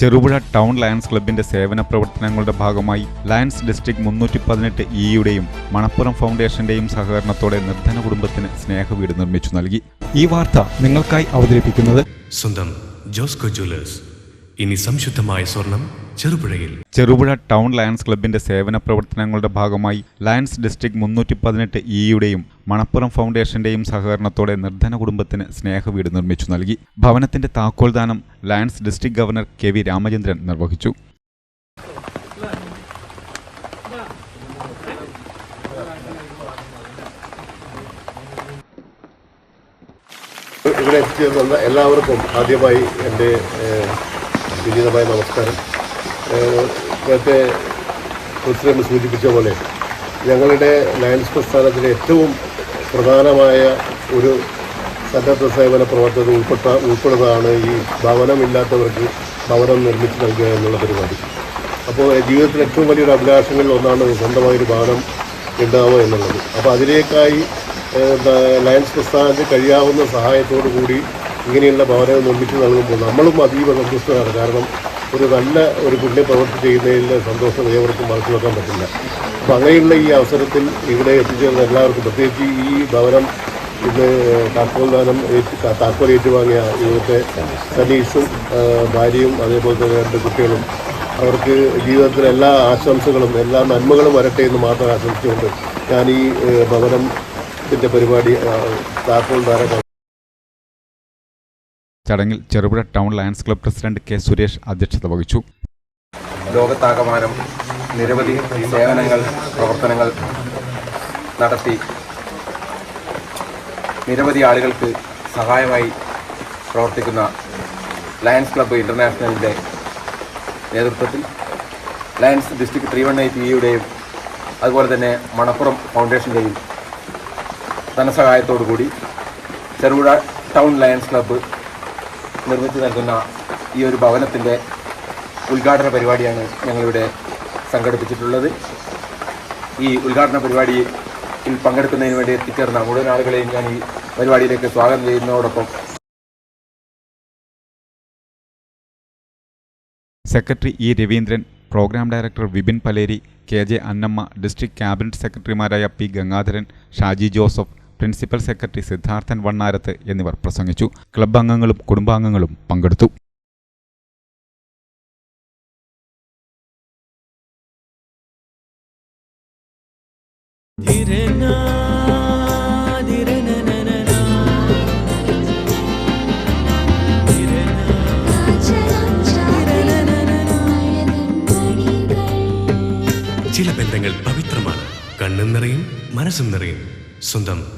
Cherupuzha town lions ക്ലബിന്റെ സേവന പ്രവർത്തനങ്ങളുടെ ഭാഗമായി ലയൺസ് ഡിസ്ട്രിക്ട് മുന്നൂറ്റി പതിനെട്ട് ഇയുടെയും മണപ്പുറം ഫൗണ്ടേഷന്റെയും സഹകരണത്തോടെ നിർധന കുടുംബത്തിന് സ്നേഹവീട് നിർമ്മിച്ചു നൽകി. ഈ വാർത്ത നിങ്ങൾക്കായി അവതരിപ്പിക്കുന്നത് സ്വന്തം ജോസ്കോ ജ്വല്ലേഴ്സ്. ഇനി സംശുദ്ധമായ സ്വർണം ചെറുപുഴയിൽ. ചെറുപുഴ ടൗൺ ലയൺസ് ക്ലബിന്റെ സേവന പ്രവർത്തനങ്ങളുടെ ഭാഗമായി ലയൺസ് ഡിസ്ട്രിക്ട് മുന്നൂറ്റി പതിനെട്ട് ഇയുടെയും മണപ്പുറം ഫൗണ്ടേഷന്റെയും സഹകരണത്തോടെ നിർധന കുടുംബത്തിന് സ്നേഹവീട് നിർമ്മിച്ചു നൽകി. ഭവനത്തിന്റെ താക്കോൽ ദാനം Lions district governor K V Ramachandran നിർവഹിച്ചു. ഇവിടെ എല്ലാവർക്കും ആദ്യമായി എന്റെ വിനീതമായ നമസ്കാരം. നേരത്തെ പ്രസിഡന്റ് സൂചിപ്പിച്ച പോലെ ഞങ്ങളുടെ ലയൻസ് പ്രസ്ഥാനത്തിലെ ഏറ്റവും പ്രധാനമായ ഒരു സന്നദ്ധ സേവന പ്രവർത്തനം ഉൾപ്പെട്ട ഉൾപ്പെടുന്നതാണ് ഈ ഭവനമില്ലാത്തവർക്ക് ഭവനം നിർമ്മിച്ച് നൽകുക എന്നുള്ള പരിപാടി. അപ്പോൾ ജീവിതത്തിൽ ഏറ്റവും വലിയൊരു അഭിലാഷങ്ങളിൽ ഒന്നാണ് സ്വന്തമായൊരു ഭവനം ഉണ്ടാവുക എന്നുള്ളത്. അപ്പോൾ അതിലേക്കായി ലയൻസ് പ്രസ്ഥാനത്തിന് കഴിയാവുന്ന സഹായത്തോടു കൂടി ഇങ്ങനെയുള്ള ഭവനങ്ങൾ നിർമ്മിച്ച് നൽകുമ്പോൾ നമ്മളും അതീവ സന്തുഷ്ടരാണ്. കാരണം ഒരു നല്ല ഒരു പുണ്യ പ്രവർത്തി ചെയ്യുന്നതിൽ സന്തോഷം ഏവർക്കും മറച്ചു വെക്കാൻ പറ്റില്ല. അപ്പോൾ അങ്ങനെയുള്ള ഈ അവസരത്തിൽ ഇവിടെ എത്തിച്ചേർന്ന എല്ലാവർക്കും പ്രത്യേകിച്ച് ഈ ഭവനം ഇന്ന് താക്കോൽ ദാനം താക്കോൽ ഏറ്റുവാങ്ങിയ ഇവിടുത്തെ സനീഷും ഭാര്യയും അതേപോലെ തന്നെ രണ്ട് കുട്ടികളും അവർക്ക് ജീവിതത്തിൽ എല്ലാ ആശംസകളും എല്ലാ നന്മകളും വരട്ടെ എന്ന് മാത്രം ആശംസിച്ചുകൊണ്ട് ഞാൻ ഈ ഭവനത്തിന്റെ പരിപാടി താക്കോൽ ദാനം ചടങ്ങിൽ Cherupuzha town Lions club president K Suresh അധ്യക്ഷത വഹിച്ചു. ലോകത്താകമാനം നിരവധി സേവനങ്ങൾ പ്രവർത്തനങ്ങൾ നടത്തി നിരവധി ആളുകൾക്ക് സഹായമായി പ്രവർത്തിക്കുന്ന ലയൺസ് ക്ലബ്ബ് ഇന്റർനാഷണലിന്റെ നേതൃത്വത്തിൽ Lions district three one eight അതുപോലെ തന്നെ മണപ്പുറം ഫൗണ്ടേഷന്റെയും ധനസഹായത്തോടു കൂടി ചെറുപുഴ ടൗൺ ലയൺസ് ക്ലബ്ബ് നിർമ്മിച്ചു നൽകുന്ന ഈ ഒരു ഭവനത്തിന്റെ ഉദ്ഘാടന പരിപാടിയാണ് ഞങ്ങളിവിടെ സംഘടിപ്പിച്ചിട്ടുള്ളത്. ഈ ഉദ്ഘാടന പരിപാടിയിൽ പങ്കെടുക്കുന്നതിന് വേണ്ടി എത്തിച്ചേർന്ന മുഴുവൻ ആളുകളെയും ഞാൻ ഈ പരിപാടിയിലേക്ക് സ്വാഗതം ചെയ്യുന്നതോടൊപ്പം secretary E Raveendran programme director Vipin Paleri K J Annamma district cabinet സെക്രട്ടറിമാരായ P Gangadharan Shaji Joseph principal secretary Siddharthan Vannarath എന്നിവർ പ്രസംഗിച്ചു. ക്ലബ് അംഗങ്ങളും കുടുംബാംഗങ്ങളും പങ്കെടുത്തു. ചില ബന്ധങ്ങൾ പവിത്രമാണ്. കണ്ണും നിറയും മനസ്സും നിറയും. സ്വന്തം